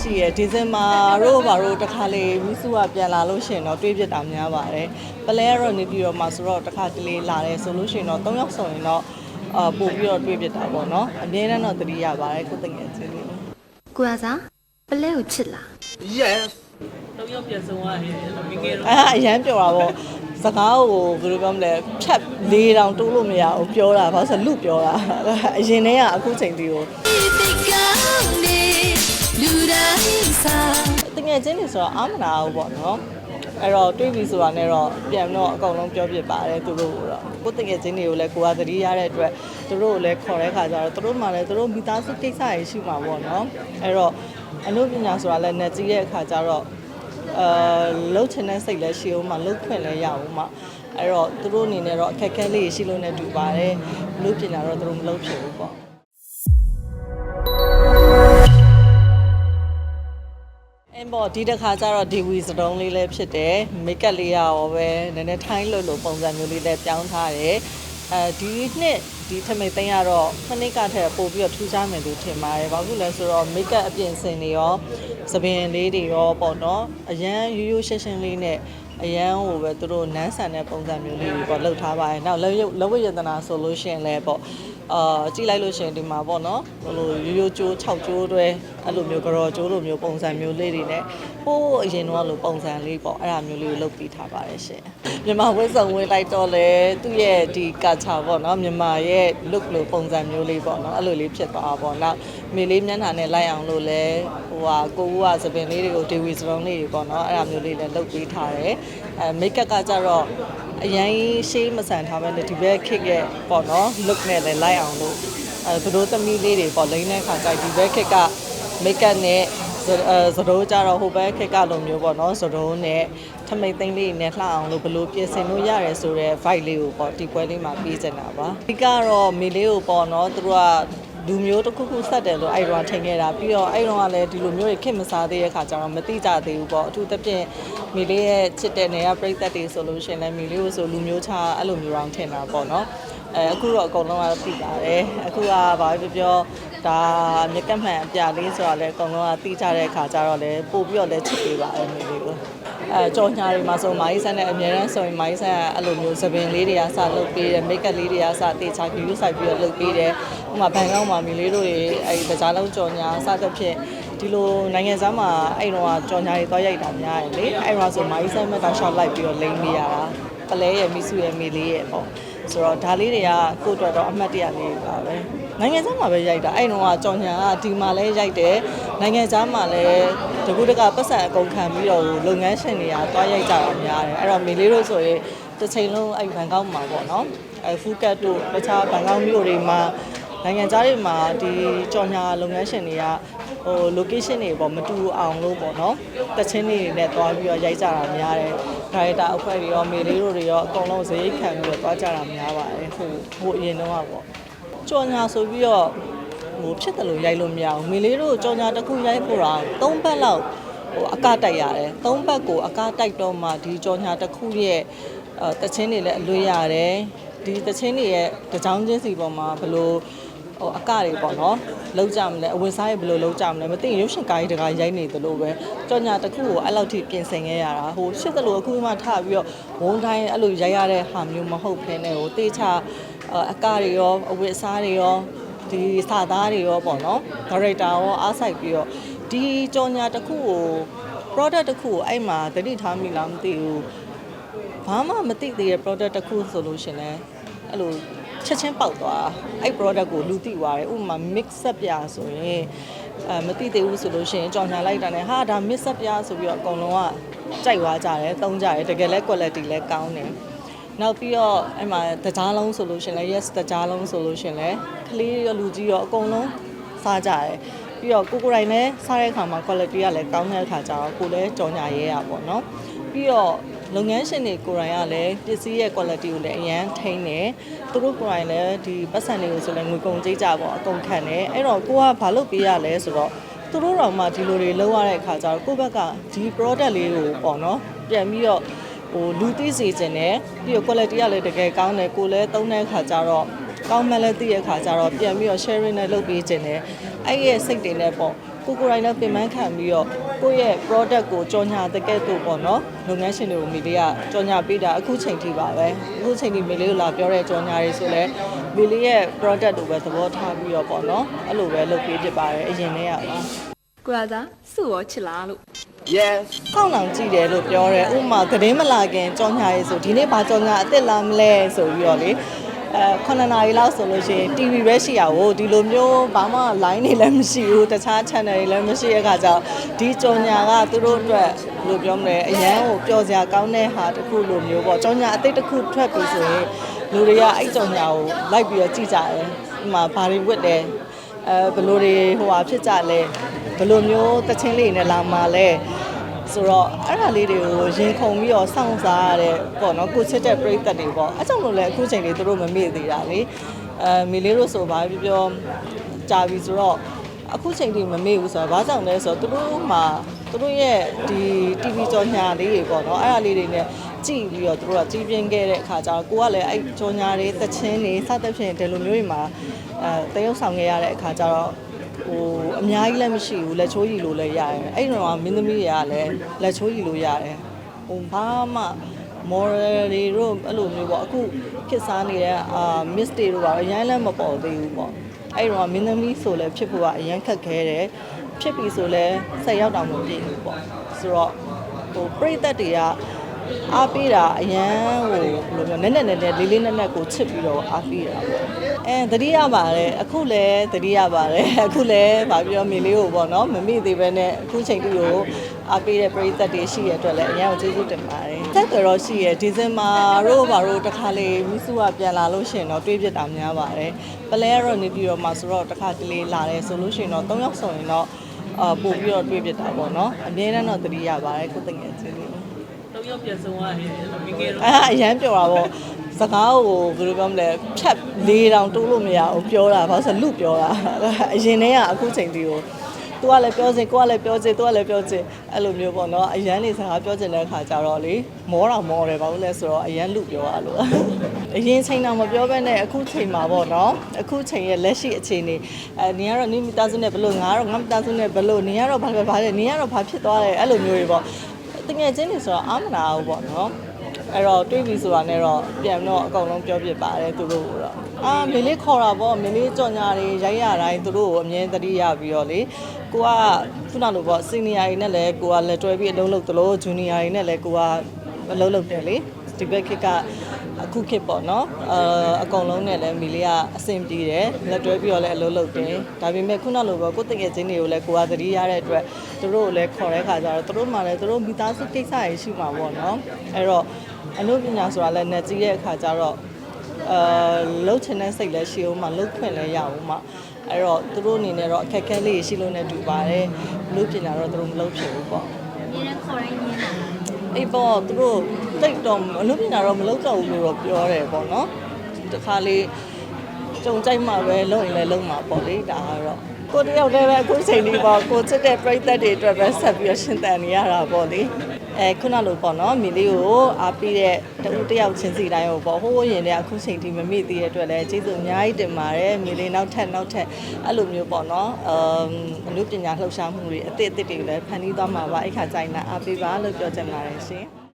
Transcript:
ရှိရယ်ဒီဇင်ဘာတို့ဘာတို့တစ်ခါလေမိစုကပြန်လာလို့ရှိရင်တော့တွေးပြစ်တာများပါတယ်ပလဲကတော့နေပြီးတော့မှဆိုတော့တစ်ခါတလေလာတယ်ဆိုလို့ရှိရင်တော့၃ယောက်ဆိုရင်တော့အာပို့ပြီးတော့တွေးပြစ်တာပေါ့နော်အမြဲတမ်းတော့သတိရပါတယ်ကိုယ်တငယ်ချင်းလေးကိုရစားပလဲကိုချစ်လား yes တော့ရောက်ပြန်ဆုံးသွားတယ်လို့ငငယ်တော့အာအရန်ပြောတာပေါ့စကားကိုဘယ်လိုပြောမလဲဖြတ်လေးတောင်တိုးလို့မရဘူးပြောတာဘာလို့ဆိုလူပြောတာအရင်တည်းကအခုချိန်ဒီကို တငယ်ချင်းတွေဆိုတော့အာမနာဘူးပေါ့နော်အဲ့တော့တွေးပြီဆိုတာနဲ့တော့ပြန်တော့အကုန်လုံးပြောပြပါတယ်သူတို့ကတော့ကိုယ်တငယ်ချင်းတွေကိုလည်းကိုကသတိရတဲ့အတွက်သူတို့ကိုလည်းခေါ်တဲ့ခါကျတော့သူတို့မှလည်းသူတို့မိသားစုကိစ္စတွေရှိမှာပေါ့နော်အဲ့တော့အမှုပညာဆိုတာလည်းနဲ့ကြီးတဲ့အခါကျတော့အာလှုပ်ချင်တဲ့စိတ်လည်းရှိအောင်မလှုပ်ခွင့်လည်းရအောင်မအဲ့တော့သူတို့အနေနဲ့တော့အခက်အခဲလေးရှိလို့နဲ့တူပါတယ်လူပညာတော့သူတို့မလုပ်ဖြစ်ဘူးပေါ့ ပေါ့ဒီတစ်ခါကျတော့ဒီဝီစတုံးလေးလည်းဖြစ်တယ်မိတ်ကပ်လေးရရောပဲနည်းနည်းထိုင်းလို့လို့ပုံစံမျိုးလေးလည်းပြောင်းထားတယ်အဲဒီနှစ်ဒီထမိတ်သိန်းကတော့ခဏကထက်ပို့ပြီးတော့ထူးခြားမယ်လို့ထင်ပါတယ်ဘာဖြစ်လဲဆိုတော့မိတ်ကပ်အပြင်စင်တွေရောသပင်လေးတွေရောပေါ့နော်အရန်ရိုးရိုးရှင်းရှင်းလေးနဲ့ အရန်ဟိုပဲသူတို့နန်းဆန်တဲ့ပုံစံမျိုးလေးတွေပေါ့လှုပ်ထားပါတယ်နောက်လက်လဝိယတနာဆိုလို့ရှိရင်လည်းပေါ့အာကြည့်လိုက်လို့ရှိရင်ဒီမှာပေါ့နော်ဟိုလိုရိုးရိုးကျိုး6ကျိုးတွေအဲ့လိုမျိုးကြော်ကျိုးလိုမျိုးပုံစံမျိုးလေးတွေနဲ့ဟိုးအရင်တော့လိုပုံစံလေးပေါ့အဲ့ဒါမျိုးလေးကိုလုပ်ပြီးထားပါတယ်ရှင်မြန်မာဝတ်စုံဝတ်လိုက်တော့လေသူ့ရဲ့ဒီကာချာပေါ့နော်မြန်မာရဲ့ look လိုပုံစံမျိုးလေးပေါ့နော်အဲ့လိုလေးဖြစ်သွားတာပေါ့နောက်မေလေးမျက်နှာနဲ့လိုက်အောင်လို့လဲ ဟိုဟာကိုဦးကသပင်လေးတွေကိုဒေဝီစရုံးလေးတွေပေါ့နော်အဲ့ဒါမျိုးလေးလည်းလုပ်ပြီးထားတယ်အဲမိတ်ကပ်ကကြတော့အရင်ရှေးမဆန်ထားပဲနဲ့ဒီဘက်ခစ်ရဲ့ပေါ့နော် look နဲ့လည်းလိုက်အောင်လို့အဲသူတို့သမီးလေးတွေပေါ့လိမ့်တဲ့ခါကျဒီဘက်ခစ်ကမိတ်ကပ်နဲ့အဲသတို့ကြတော့ဟိုဘက်ခစ်ကလိုမျိုးပေါ့နော်သတို့နဲ့ထမိတ်သိမ့်လေးနဲ့လှအောင်လို့ဘလို့ပြင်ဆင်လို့ရတယ်ဆိုတော့ vibe လေးကိုပေါ့ဒီပွဲလေးမှာပြီးချင်တာပါဒီကတော့မေလေးကိုပေါ့နော်သူတို့က လူမျိုးတစ်ခုခုဆက်တယ်လို့အဲ့တော့ထင်ခဲ့တာပြီးတော့အဲ့တော့ကလည်းဒီလိုမျိုးတွေခင်မစားသေးတဲ့ခါကျတော့မသိကြသေးဘူးပေါ့အထူးသဖြင့်မေလေးရဲ့ချစ်တဲ့နေရာပြိသက်တွေဆိုလို့ရှိရင်လည်းမေလေးကိုဆိုလူမျိုးချအဲ့လိုမျိုးအောင်ထင်တာပေါ့နော်အဲအခုတော့အကုန်လုံးကတော့သိပါတယ်အခုကဘာပဲပြောပြောဒါမြက်ကမှန်အပြလေးဆိုတာလည်းအကုန်လုံးကသိကြတဲ့အခါကျတော့လည်းပို့ပြီးတော့လည်းချစ်ပေးပါတယ်မေလေးကိုအဲကြော်ညာတွေမှာဆိုမိုင်းဆန်နဲ့အများရန်ဆိုရင်မိုင်းဆန်ကအဲ့လိုမျိုးသပင်လေးတွေကစလုပ်ပေးတယ်မိတ်ကပ်လေးတွေကစတေချာယူဆိုင်ပြီးတော့လုပ်ပေးတယ် ဥပမာဘန်ကောက်မှာမီလေးတို့တွေအဲဒီတကြားလုံးကြော်ညာစသဖြင့်ဒီလိုနိုင်ငံသားမှာအဲ့တော့ကြော်ညာတွေသွားရိုက်တာများတယ်လေအဲ့တော့ဆိုမိုင်းဆန်မဲ့တောက်ရှောက်လိုက်ပြီးတော့လိမ့်နေရတာပလဲရဲ့မိစုရဲ့မေလေးရဲ့ပေါ့ဆိုတော့ဒါလေးတွေကကိုယ့်အတွက်တော့အမှတ်တရလေးပါပဲနိုင်ငံသားမှာပဲရိုက်တာအဲ့တော့ကြော်ညာကဒီမှာလဲရိုက်တယ်နိုင်ငံသားမှာလဲတကူတကပတ်စံအကုန်ခံပြီးတော့လုပ်ငန်းရှင်တွေကသွားရိုက်ကြတာများတယ်အဲ့တော့မေလေးတို့ဆိုရင်တစ်ချိန်လုံးအဲ့ဘန်ကောက်မှာပေါ့နော်အဲဖူကတ်တို့တခြားဘန်ကောက်မြို့တွေမှာ နိုင်ငံသားတွေမှာဒီကြော်ညာလုပ်ငန်းရှင်တွေကဟို location တွေပေါ့မတူအောင်လို့ပေါ့နော်တချင်းတွေနဲ့သွားပြီးတော့ရိုက်ကြတာများတယ်ဒါရိုက်တာအဖွဲ့တွေရောမေလေးတို့တွေရောအကုန်လုံးဈေးခံပြီးတော့သွားကြတာများပါတယ်ဟိုဟိုအရင်တော့ကပေါ့ကြော်ညာဆိုပြီးတော့ဟိုဖြစ်တယ်လို့ရိုက်လို့မရဘူးမေလေးတို့ကြော်ညာတစ်ခုရိုက်ဖို့တာ၃ပတ်လောက်ဟိုအကတိုက်ရတယ်၃ပတ်ကိုအကတိုက်တော့မှဒီကြော်ညာတစ်ခုရဲ့အဲတချင်းတွေလည်းအလွေရတယ်ဒီတချင်းတွေရဲ့တကြောင်ချင်းစီပေါ်မှာဘလို့ ဟိုအကတွေပေါ့နော်လောက်ကြမလဲအဝင်စားရဘယ်လိုလောက်ကြမလဲမသိရင်ရုပ်ရှင်ကားကြီးတကားရိုက်နေသလိုပဲကြော်ညာတစ်ခုကိုအဲ့လောက်ထိပြင်ဆင်ခဲ့ရတာဟိုရှစ်သလိုအခုမှထပြီးတော့ဝုန်းတိုင်းအဲ့လိုရိုက်ရတဲ့ဟာမျိုးမဟုတ်ဘဲနဲ့ဟိုတေချာအကတွေရောအဝတ်အစားတွေရောဒီစာသားတွေရောပေါ့နော်ဒါရိုက်တာရောအားဆိုင်ပြီးတော့ဒီကြော်ညာတစ်ခုကို product တစ်ခုကိုအဲ့မှာတတိထားမိလားမသိဘူးဘာမှမသိသေးတဲ့ product တစ်ခုဆိုလို့ရှင်လဲအဲ့လို ချက်ချင်းပေါက်သွားအဲ့ product ကိုလူသိသွားတယ်ဥပမာ mix up ပြဆိုရင်အဲမသိသေးဘူးဆိုလို့ရှင်ကြော်ညာလိုက်တာနဲ့ဟာဒါ mix up ပြဆိုပြီးတော့အကုန်လုံးကကြိုက်သွားကြတယ်သုံးကြတယ်တကယ်လဲ quality လဲကောင်းတယ်နောက်ပြီးတော့အဲ့မှာတကြားလုံးဆိုလို့ရှင်လဲ yes တကြားလုံးဆိုလို့ရှင်လဲကလေးရောလူကြီးရောအကုန်လုံးစားကြတယ်ပြီးတော့ကိုကိုယ်တိုင်လည်းစားတဲ့အခါမှာ quality ကလည်းကောင်းတဲ့အခါကျတော့ကိုလည်းကြော်ညာရဲရပါတော့เนาะပြီးတော့ လုပ်ငန်းရှင်တွေကိုယ်တိုင်ကလည်းပစ္စည်းရဲ့ quality ကိုလည်းအရန်ထိန်းတယ်သူတို့ကိုယ်တိုင်လည်းဒီပတ်စံတွေကိုဆိုလည်းငွေကုန်ကြေးကြပေါ့အကုန်ခံတယ်အဲ့တော့ကိုကဘာလုပ်ပေးရလဲဆိုတော့သူတို့တော့မှဒီလိုတွေလုပ်ရတဲ့အခါကျတော့ကိုယ့်ဘက်ကဒီ product လေးကိုပေါ့နော်ပြန်ပြီးတော့ဟိုလူသိစေခြင်းနဲ့ပြီးတော့ quality ကလည်းတကယ်ကောင်းတယ်ကိုလည်းသုံးတဲ့အခါကျတော့ကောင်းမှလည်းသိတဲ့အခါကျတော့ပြန်ပြီးတော့ sharing နဲ့လုပ်ပေးခြင်းနဲ့အဲ့ရဲ့စိတ်တွေနဲ့ပေါ့ ကိုကိုကိုယ်တိုင်လည်းပြင်ပန်းခံပြီးတော့ကိုယ့်ရဲ့ product ကိုကြော်ညာတဲ့ကဲ့သို့ပေါ့နော်လုပ်ငန်းရှင်တွေကိုမိလေးကကြော်ညာပေးတာအခုချိန်ထိပါပဲအခုချိန်ထိမိလေးကိုလာပြောတဲ့ကြော်ညာတွေဆိုလဲမိလေးရဲ့ product ကိုပဲသဘောထားပြီးတော့ပေါ့နော်အဲ့လိုပဲလုပ်ပေးဖြစ်ပါတယ်အရင်တည်းကပါကိုရစားစုရောချစ်လားလို့ Yes ကောက်လောင်ကြည့်တယ်လို့ပြောတယ်ဥပမာသတင်းမလာခင်ကြော်ညာရေးဆိုဒီနေ့ဘာကြော်ညာအစ်စ်လာမလဲဆိုပြီးတော့လေ အဲ9နာရီလောက်ဆိုလို့ရှိရင် TV ပဲရှိရကိုဒီလိုမျိုးဘာမှ line တွေလည်းမရှိဘူးတခြား channel တွေလည်းမရှိတဲ့အခါကျတော့ဒီကြော်ညာကသူတို့အတွက်ဘယ်လိုပြောမလဲအရန်ကိုပျော်စရာကောင်းတဲ့ဟာတစ်ခုလိုမျိုးပေါ့ကြော်ညာအစ်စ်တစ်ခုထွက်ပြီဆိုရင်လူတွေကအဲ့ကြော်ညာကိုလိုက်ပြီးတော့ကြည့်ကြတယ်ဥပမာဘာတွေဝတ်တယ်အဲဘယ်လိုတွေဟိုဟာဖြစ်ကြလဲဘယ်လိုမျိုးတချင်းလေးနဲ့လာမှာလဲ ဆိုတော့အဲ့ဒါလေးတွေကိုရင်ခုန်ပြီးတော့စောင့်စားရတဲ့ပေါ့နော်ကိုချစ်တဲ့ပြိသက်တွေပေါ့အဲ့ကြောင့်လို့လည်းအခုချိန်လေးသူတို့မမေ့သေးတာလေအဲမီလေးတို့ဆိုပါပြောပြောကြာပြီဆိုတော့အခုချိန်ထိမမေ့ဘူးဆိုတော့ဘာကြောင့်လဲဆိုတော့သူတို့မှာသူတို့ရဲ့ဒီ TV ကြော်ညာလေးတွေပေါ့နော်အဲ့ဒါလေးတွေနဲ့ကြည့်ပြီးတော့သူတို့ကကြီးပြင်းခဲ့တဲ့အခါကျတော့ကိုကလည်းအဲ့ကြော်ညာတွေသချင်းတွေစသဖြင့်ဒီလိုမျိုးတွေမှာအဲတရုပ်ဆောင်ခဲ့ရတဲ့အခါကျတော့ ဟိုအများကြီးလည်းမရှိဘူးလက်ချိုးရည်လို့လည်းရတယ်အဲ့ဒီတော့ကမင်းသမီးတွေကလည်းလက်ချိုးရည်လို့ရတယ်ဟိုဘာမှ moral တွေတို့အဲ့လိုမျိုးပေါ့အခုခစ်စားနေတဲ့အာ miss တွေတို့ကအရင်လည်းမပေါ်သေးဘူးပေါ့အဲ့ဒီတော့မင်းသမီးဆိုလည်းဖြစ်ဖို့ကအရင်ခက်ခဲတယ်ဖြစ်ပြီဆိုလည်းဆက်ရောက်တောင်မပြည့်ဘူးပေါ့ဆိုတော့ဟိုပြိသက်တွေက အားပေးတာအရန်ဟိုဘယ်လိုမျိုးနက်နက်နက်နက်လေးလေးနက်နက်ကိုချစ်ပြီးတော့အားပေးတာပေါ့အဲသတိရပါတယ်အခုလည်းသတိရပါတယ်အခုလည်းဗာပြောမိလေးကိုပေါ့နော်မမိသေးပဲနဲ့အခုချိန်တူကိုအားပေးတဲ့ပရိသတ်တွေရှိရတဲ့အတွက်လည်းအရန်ကိုကျေးဇူးတင်ပါတယ်ဆက်ကြတော့ရှိရဒီဇင်ဘာတို့ဘာတို့တစ်ခါလေမိစုကပြန်လာလို့ရှိရင်တော့တွေးပြတာများပါတယ်ပလဲကတော့နေပြီးတော့မှဆိုတော့တစ်ခါတလေလာတယ်ဆိုလို့ရှိရင်တော့၃ယောက်ဆိုရင်တော့အာပို့ပြီးတော့တွေးပြတာပေါ့နော်အမြဲတမ်းတော့သတိရပါတယ်ကိုယ်တငယ်ချင်းလေး တော့ရောက်ပြန်ဆုံးရတယ်ငငယ်တော့အဲအရန်ပြောတာပေါ့စကားကိုဘယ်လိုပြောမလဲဖြတ်လေးတောင်တိုးလို့မရဘူးပြောတာဘာလို့ဆိုလူပြောတာအရင်တည်းကအခုချိန်ဒီကိုသူကလည်းပြောစင်ကိုကလည်းပြောစင်သူကလည်းပြောစင်အဲ့လိုမျိုးပေါ့နော်အရန်နေစကားပြောစင်တဲ့အခါကျတော့လေမောတာမောတယ်ဘာလို့လဲဆိုတော့အရန်လူပြောရလို့အရင်ချိန်တော့မပြောဘဲနဲ့အခုချိန်မှာပေါ့နော်အခုချိန်ရဲ့လက်ရှိအခြေအနေအဲနင်ကတော့နင်မိသားစုနဲ့ဘလို့ငါကတော့ငါမိသားစုနဲ့ဘလို့နင်ကတော့ဘာပဲဘာလဲနင်ကတော့ဘာဖြစ်သွားတယ်အဲ့လိုမျိုးတွေပေါ့ တကယ်ချင်းနေဆိုတော့အာမနာဘူးပေါ့နော်အဲ့တော့တွေးပြီဆိုတာနဲ့တော့ပြန်တော့အကုန်လုံးပြောပြပါတယ်သူတို့ကတော့အာမင်းလေးခေါ်တာပေါ့မင်းလေးကြော်ညာတွေရိုက်ရတိုင်းသူတို့ကိုအမြဲတတိရပြီးတော့လေကိုကခုနလိုပေါ့စီနီယာတွေနဲ့လည်းကိုကလက်တွဲပြီးအလုပ်လုပ်သလိုဂျူနီယာတွေနဲ့လည်းကိုကအလုပ်လုပ်တယ်လေဒီဘက်ခေတ်က အခုခေတ်ပေါ့နော်အာအကုန်လုံးနဲ့လည်းမီလေးကအဆင်ပြေတယ်လက်တွဲပြီးတော့လည်းအလုပ်လုပ်တယ်ဒါပေမဲ့ခုနလိုပေါ့ကိုတငယ်ချင်းတွေကိုလည်းကိုကသတိရတဲ့အတွက်သူတို့ကိုလည်းခေါ်တဲ့ခါကျတော့သူတို့မှလည်းသူတို့မိသားစုကိစ္စတွေရှိမှာပေါ့နော်အဲ့တော့အနုပညာဆိုတာလည်းနဲ့ကြီးရဲ့အခါကျတော့အာလှုပ်ချင်တဲ့စိတ်လည်းရှိအောင်မှလှုပ်ခွင့်လည်းရအောင်မှအဲ့တော့သူတို့အနေနဲ့တော့အခက်အခဲလေးရှိလို့နဲ့တူပါတယ်အနုပညာတော့သူတို့မလှုပ်ဖြစ်ဘူးပေါ့အရင်ခေါ်တိုင်းညင်းတာအေးပေါ့သူတို့ တိတ်တော့အနုပညာတော့မလှုပ်တော့ဘူးလို့တော့ပြောတယ်ပေါ့နော်တခါလေးကြုံကြိုက်မှပဲလုံရင်လည်းလုံမှာပေါ့လေဒါကတော့ကိုတယောက်တည်းပဲအခုချိန်လေးပေါ့ကိုချစ်တဲ့ပြိသက်တွေအတွက်ပဲဆက်ပြီးတော့ရှင်းတန်နေရတာပေါ့လေအဲခုနလိုပေါ့နော်မိလေးကိုအားပေးတဲ့တဦးတယောက်ချင်းစီတိုင်းကိုပေါ့ဟိုးရင်တည်းအခုချိန်ထိမမေ့သေးတဲ့အတွက်လည်းကျေးဇူးအများကြီးတင်ပါတယ်မိလေးနောက်ထပ်နောက်ထပ်အဲ့လိုမျိုးပေါ့နော်အမ်အမှုပညာလှုပ်ရှားမှုတွေအသစ်အသစ်တွေလည်းဖန်တီးသွားမှာပါအဲ့ခါကျရင်လည်းအားပေးပါလို့ပြောချင်ပါတယ်ရှင်